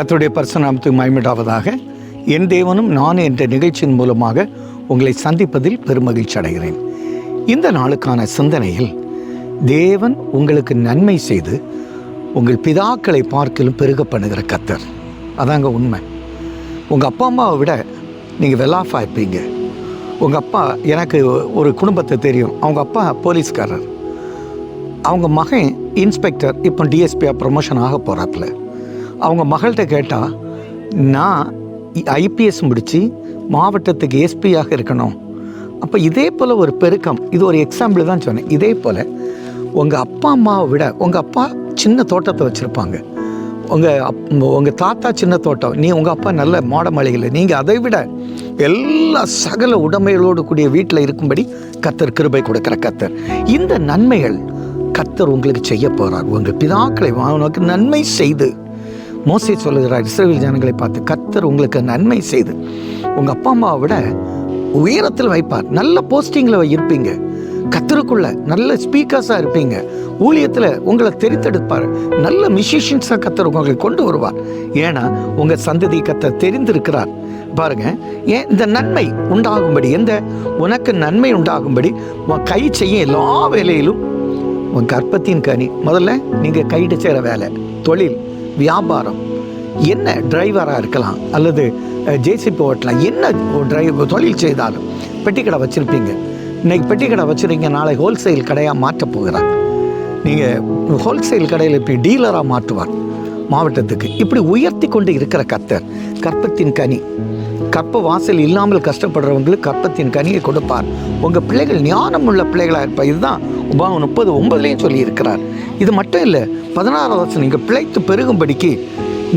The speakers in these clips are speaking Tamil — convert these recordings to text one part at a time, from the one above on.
கர்த்தருடைய பரிசுநாமத்துக்கு மயமிடாவதாக என் தேவனும் நான் என்ற நிகழ்ச்சியின் மூலமாக உங்களை சந்திப்பதில் பெருமகிழ்ச்சி அடைகிறேன். இந்த நாளுக்கான சிந்தனையில் தேவன் உங்களுக்கு நன்மை செய்து உங்கள் பிதாக்களை பார்க்கலும் பெருக பண்ணுகிற கத்தர் அதாங்க உண்மை. உங்கள் அப்பா அம்மாவை விட நீங்கள் வெல்லாஃபாக இருப்பீங்க உங்கள் அப்பா எனக்கு ஒரு குடும்பத்தை தெரியும். அவங்க அப்பா போலீஸ்காரர். அவங்க மகன் இன்ஸ்பெக்டர் இப்போ டிஎஸ்பியாக ப்ரொமோஷன் ஆக போகிறாப்புல அவங்க மகள்கிட்ட கேட்டால் நான் ஐபிஎஸ் முடித்து மாவட்டத்துக்கு எஸ்பியாக இருக்கணும். அப்போ இதே போல் ஒரு பெருக்கம் இது ஒரு எக்ஸாம்பிள் தான் சொன்னேன். இதே போல் உங்கள் அப்பா அம்மாவை விட உங்கள் அப்பா சின்ன தோட்டத்தை வச்சுருப்பாங்க. உங்கள் அப் உங்கள் தாத்தா சின்ன தோட்டம் நீ உங்கள் அப்பா நல்ல மாட மாளிகையில் நீங்கள் அதை விட எல்லா சகல உடைமைகளோடு கூடிய வீட்டில் இருக்கும்படி கத்தர் கிருபை கொடுக்குற கத்தர். இந்த நன்மைகள் கத்தர் உங்களுக்கு செய்ய போகிறார் உங்கள் பிதாக்களை உனக்கு நன்மை செய்து மோசை சொல்லுகிறார் இஸ்ரேல் ஜனங்களை பார்த்து கத்தர் உங்களுக்கு நன்மை செய்து உங்கள் அப்பா அம்மாவை விட உயரத்தில் வைப்பார். நல்ல போஸ்டிங்கில் இருப்பீங்க. கத்தருக்குள்ள நல்ல ஸ்பீக்கர்ஸாக இருப்பீங்க. ஊழியத்தில் உங்களை தெரிந்தெடுப்பார் நல்ல மியூசிஷியன்ஸாக கத்தர் உங்களை கொண்டு வருவார். ஏன்னா உங்கள் சந்ததி கத்தர் தெரிந்திருக்கிறார். பாருங்க ஏன் இந்த நன்மை உண்டாகும்படி எந்த உனக்கு நன்மை உண்டாகும்படி உன் கை செய்ய எல்லா வேலையிலும் உன் கற்பத்தின் கனி. முதல்ல நீங்கள் கைட்டு செய்கிற வேலை தொழில். வியாபாரம். என்ன டிரைவராக இருக்கலாம் அல்லது ஜேசிபி ஓட்டலாம் என்ன டிரைவ் தொழில் செய்தாலும் பெட்டி கடை வச்சுருப்பீங்க. இன்னைக்கு பெட்டி கடை வச்சுருக்கீங்க நாளை ஹோல்சேல் கடையாக மாற்றப் போகிறாங்க நீங்கள் ஹோல்சேல் கடையில் இப்போ டீலராக மாற்றுவார். மாவட்டத்துக்கு. இப்படி உயர்த்தி கொண்டு இருக்கிற கத்தர் கற்பத்தின் கனி. கற்ப வாசல் இல்லாமல் கஷ்டப்படுறவங்களுக்கு கற்பத்தின் கனியை கொடுப்பார். உங்கள் பிள்ளைகள் ஞானம் உள்ள பிள்ளைகளாக இருப்பார் இதுதான் உபாகம் முப்பது ஒன்பதுலேயும் சொல்லியிருக்கிறார். இது மட்டும் இல்லை பதினாறாவது வருஷம் நீங்கள் பிழைத்து பெருகும்படிக்கு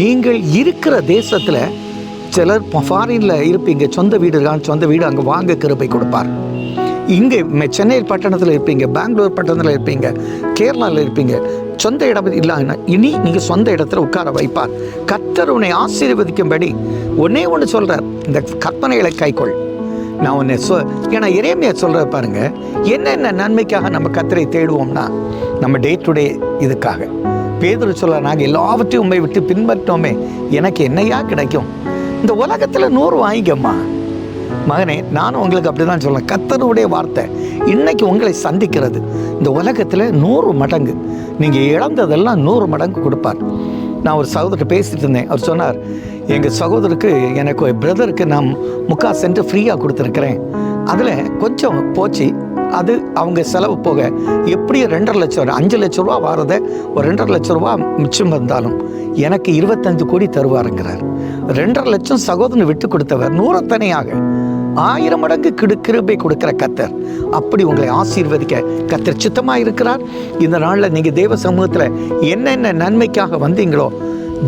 நீங்கள் இருக்கிற தேசத்தில் சிலர் ஃபாரினில் இருப்பீங்க சொந்த வீடு இருக்கான்னு சொந்த வீடு அங்கே வாங்க கிருப்பை கொடுப்பார். இங்கே சென்னை பட்டணத்தில் இருப்பீங்க பெங்களூர் பட்டணத்தில் இருப்பீங்க கேரளாவில் இருப்பீங்க. சொந்த இடம் இல்லைன்னா இனி நீங்கள் சொந்த இடத்துல உட்கார வைப்பார். கர்த்தர் உன்னை ஆசீர்வதிக்கும்படி ஒன்னே ஒன்று சொல்கிறார் இந்த கற்பனைகளை கைக்கொள் நான் உன்னை சொ ஏன்னா இறைமையை சொல்கிற பாருங்க. என்னென்ன நன்மைக்காக நம்ம கத்தரை தேடுவோம்னா நம்ம டே டு டே இதுக்காக. பேதர் சொல்ல நாங்கள் எல்லாவற்றையும் உண்மை விட்டு பின்பற்றோமே. எனக்கு என்னையா கிடைக்கும்? இந்த உலகத்தில் நூறு வாங்கிக்கம்மா. மகனே நானும் உங்களுக்கு அப்படி தான் சொல்லுவேன் கத்தருடைய வார்த்தை இன்னைக்கு உங்களை சந்திக்கிறது. இந்த உலகத்தில் நூறு மடங்கு. நீங்கள் இழந்ததெல்லாம் நூறு மடங்கு கொடுப்பார். நான் ஒரு சகோதரர் பேசிட்டு இருந்தேன். அவர் சொன்னார் எங்கள் சகோதரருக்கு எனக்கு பிரதருக்கு நான் முக்கால் சென்ட் ஃப்ரீயாக கொடுத்துருக்குறேன். அதில் கொஞ்சம் போச்சு. அது அவங்க செலவு போக எப்படியும் ரெண்டரை லட்சம் அஞ்சு லட்ச ரூபா வாரத ஒரு ரெண்டரை லட்ச ரூபா மிச்சம் வந்தாலும் எனக்கு இருபத்தஞ்சு கோடி தருவாருங்கிறார். ரெண்டரை லட்சம் சகோதரன் விட்டு கொடுத்தவர் நூறத்தனையாக. ஆயிரம் மடங்கு கிடு கிருபை கொடுக்கிற கத்தர். அப்படி உங்களை ஆசீர்வதிக்க கத்தர் சித்தமாக இருக்கிறார் இந்த நாளில் நீங்கள் தேவ சமூகத்தில் என்னென்ன நன்மைக்காக வந்தீங்களோ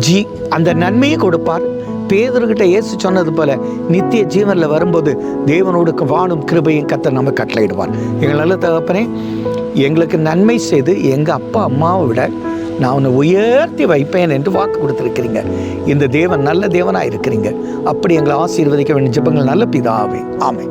ஜி அந்த நன்மையை கொடுப்பார். பேதர்கிட்ட இயேசு சொன்னது போல நித்திய ஜீவனில் வரும்போது தேவனோடு வாணும் கிருபையும் கத்தர் நம்ம கட்டளையிடுவார். எங்கள் நல்ல தகப்பனே எங்களுக்கு நன்மை செய்து எங்கள் அப்பா அம்மாவை விட நான் உன்னை உயர்த்தி வைப்பேன் என்று வாக்கு கொடுத்துருக்கிறீங்க. இந்த தேவன் நல்ல தேவனாக இருக்கிறீங்க அப்படி எங்களை ஆசீர்வதிக்க வேண்டிய ஜெபங்கள் நல்ல பிதாவே. ஆமை